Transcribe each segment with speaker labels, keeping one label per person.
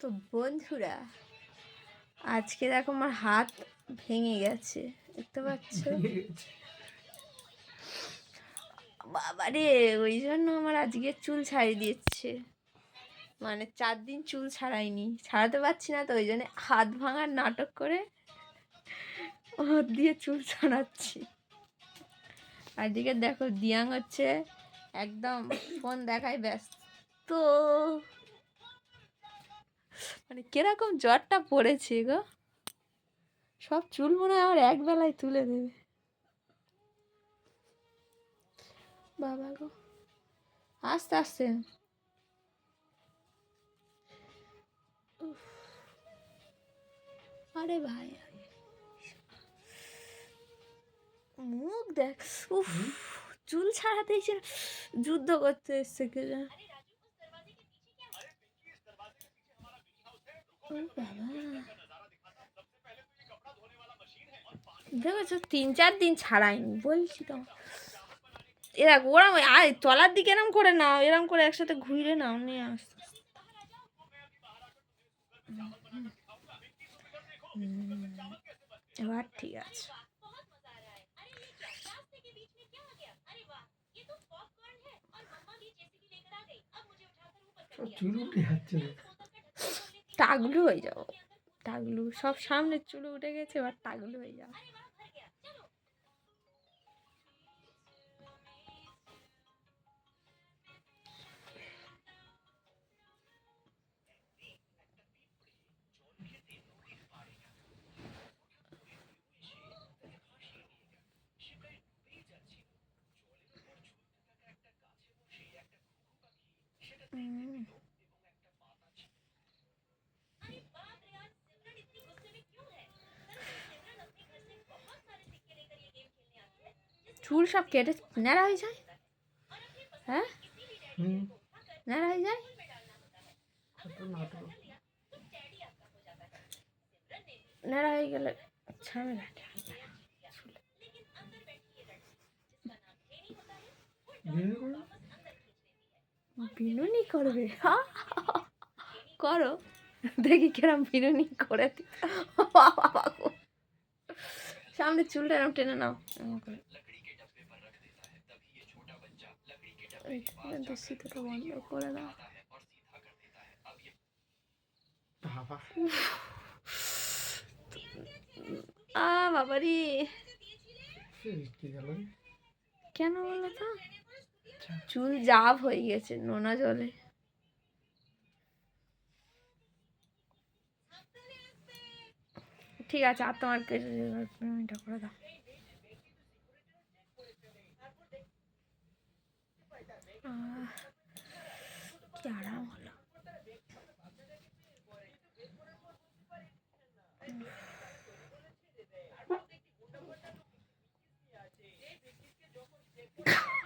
Speaker 1: তো বন্ধুরা আজকে দেখো আমার হাত ভেঙে গেছে দেখতে পাচ্ছ? বাবারে ওই জন্য আমার আজকে চুল ছাড়িয়ে দিচ্ছে। মানে চার দিন চুল ছাড়াইনি ছাড়াতে পারছি না তো ওই জন্য হাত ভাঙার নাটক করে ওর দিয়ে চুল ছাড়াচ্ছি। আর এদিকে দেখো দিয়াং হচ্ছে একদম ফোন দেখায় ব্যস্ত। মানে কীরকম জ্বরটা পড়েছে গো? সব চুল মনে হয় আমার এক বেলায় তুলে দেবে। বাবা গো। আস্তে আস্তে। আরে ভাই মুখ দেখ উফ। চুল ছাড়াতে এসে যুদ্ধ করতে এসছে কে জানে ও বাবা দেখেছ তিন চার দিন ছাড়াইনি বলছি তো। এরা ওরম আয় তলার দিকে এরম করে নাও এরম করে একসাথে ঘুরে নাও নিয়ে আসতে এবার ঠিক আছে।
Speaker 2: চুল উঠে যাচ্ছে।
Speaker 1: টাগলু হয়ে যাব টাগলু সব সামনের চুলে উঠে গেছে এবার টাগলু হয়ে যাব হুম। চুল সব কেটে ন্যাড়া হয়ে যায়? হ্যাঁ? ন্যাড়া হয়ে যায়? ন্যাড়া হয়ে গেলে
Speaker 2: করো
Speaker 1: বিনুনি করবে? করো। দেখি কিরম বিনুনি করে। বাবা সামনে চুলটা এরম টেনে নাও। এরম করে। এই, দূষিতটা বন্ধ করে দাও আ বাবারি? কেন বলো তো চুল জাভ হয়ে গেছে নোনা জলে ঠিক আছে আর তোমার এটা করে দাও কি হলো।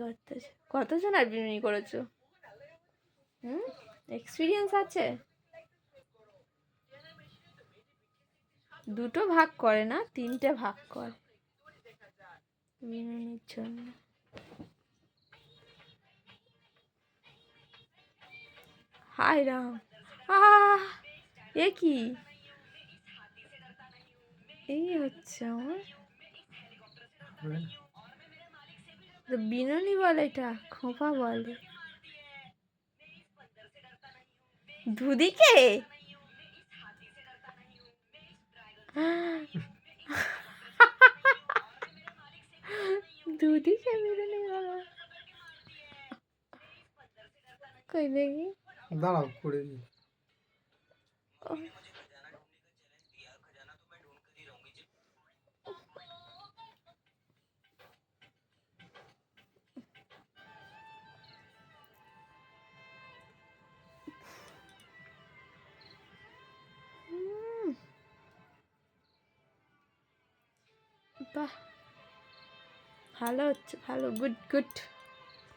Speaker 1: করতেছে। কতজন আর বিনুনি করেছ? হুম? এক্সপিরিয়েন্স আছে? দুটো ভাগ করে না, তিনটে ভাগ করে। বিনুনির জন্য হাই রাম। এ কি? এই হচ্ছে আমার। বিনুনি বলে এটা, খোঁপা বলে। দুদিকে দুদিকে বিনুনি বলা কই দেখি
Speaker 2: দাঁড়াও করে দিই
Speaker 1: বাহ ভালো হচ্ছে ভালো গুড গুড